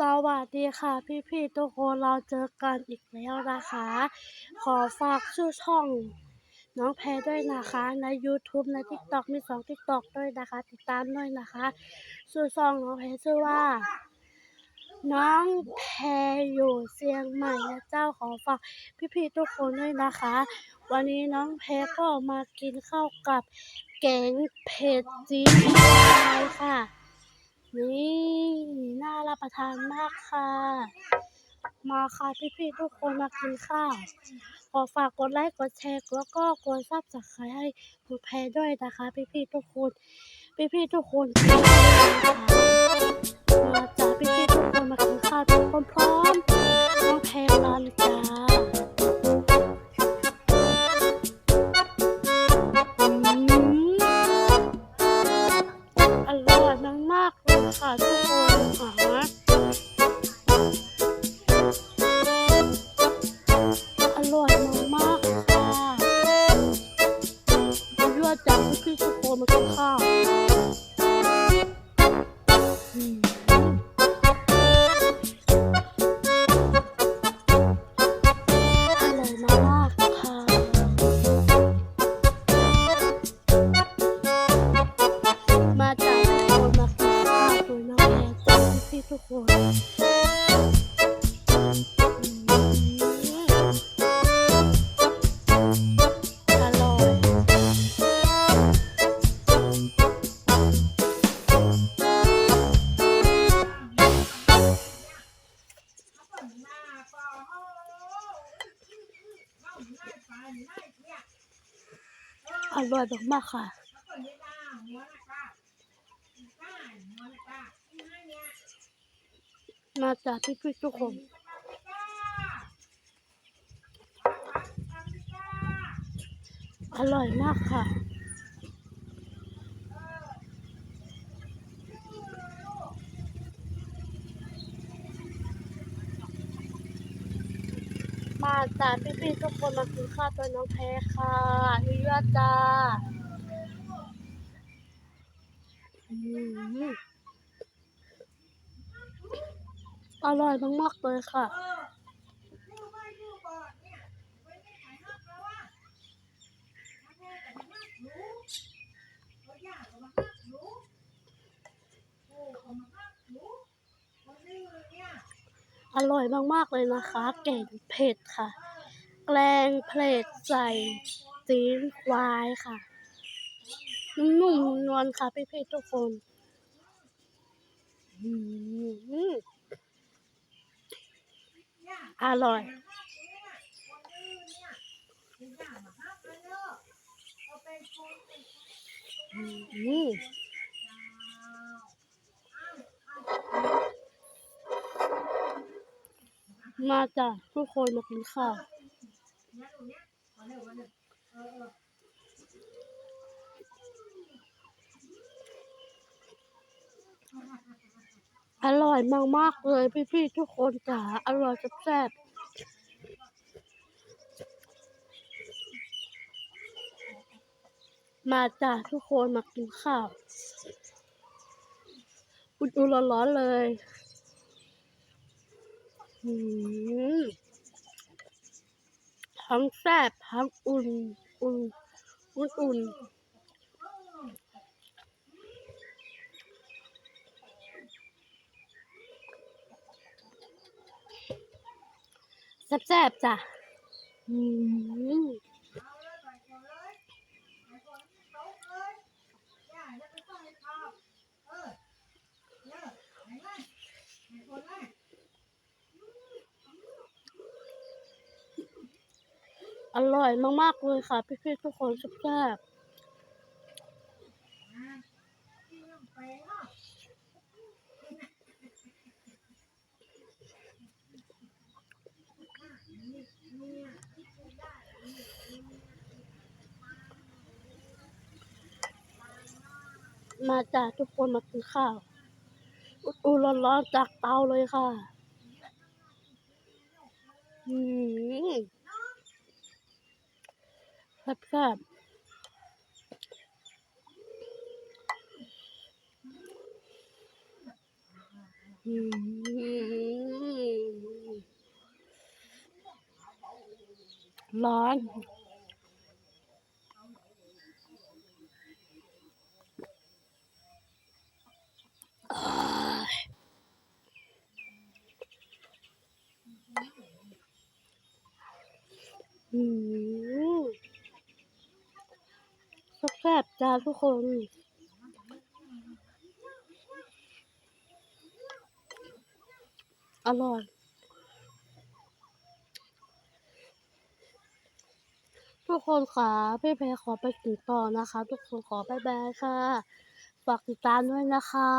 สวัสดีค่ะ พี่ๆทุกคนเราเจอกันอีกแล้วนะคะ ขอฝากชื่อช่อง น้องแพรด้วยนะคะ ใน YouTube ใน TikTok มีสอง TikTok ด้วยนะคะ ติดตามด้วยนะคะชื่อช่องน้องแพรชื่อว่า น้องแพรอยู่เชียงใหม่นะเจ้าขอฝากพี่ๆทุกคนด้วยนะคะ วันนี้น้องแพรก็มากินข้าวกับแกงเผ็ดจีนวายค่ะ นี่น่ารับประทานมากค่ะ มาค่ะพี่ๆทุกคนมากินข้าว ขอฝากกดไลค์กดแชร์แล้วก็กดซับสไครต์ให้คุณแพรด้วยนะคะ พี่ๆทุกคน พี่ๆทุกคนมาจากพี่ๆทุกคนมากินข้าวพร้อมน้องแพรกันจ้า อร่อยมากๆค่ะมาจากพี่ทุกคนอร่อยมากค่ะ มาจากพี่ๆทุกคนมากินข้าวตัวน้องแพ้ค่ะนี่ยอดจ้าอืมอร่อยมากๆเลยค่ะ อร่อยมากๆเลยนะคะ แกงเผ็ดค่ะ แกงเผ็ดใส่ซีนควายค่ะ นุ่มๆนวลค่ะพี่ๆทุกคนอืมอร่อยอืม มาจ้ะทุกคนมากินข้าวอร่อยมากๆเลยพี่ๆทุกคนจ๋าอร่อยแซ่บมาจ้ะทุกคนมากินข้าวอุ่นๆร้อนๆเลย ทั้งแซ่บทั้งอุ่น อุ่น อุ่นอุ่นแซ่บๆจ้ะ อืม อร่อยมากๆเลยค่ะ พี่ๆทุกคนแซ่บๆมาจ้ะทุกคนมากินข้าวอุ่นๆร้อนๆจากเตาเลยค่ะ อืม แซ่บๆอืมร้อน อืม แซ่บจ้าทุกคนอร่อย ทุกคนค่ะพี่แพรขอไปกินต่อนะคะ ทุกคนขอบายบายค่ะ ฝากติดตามด้วยนะคะ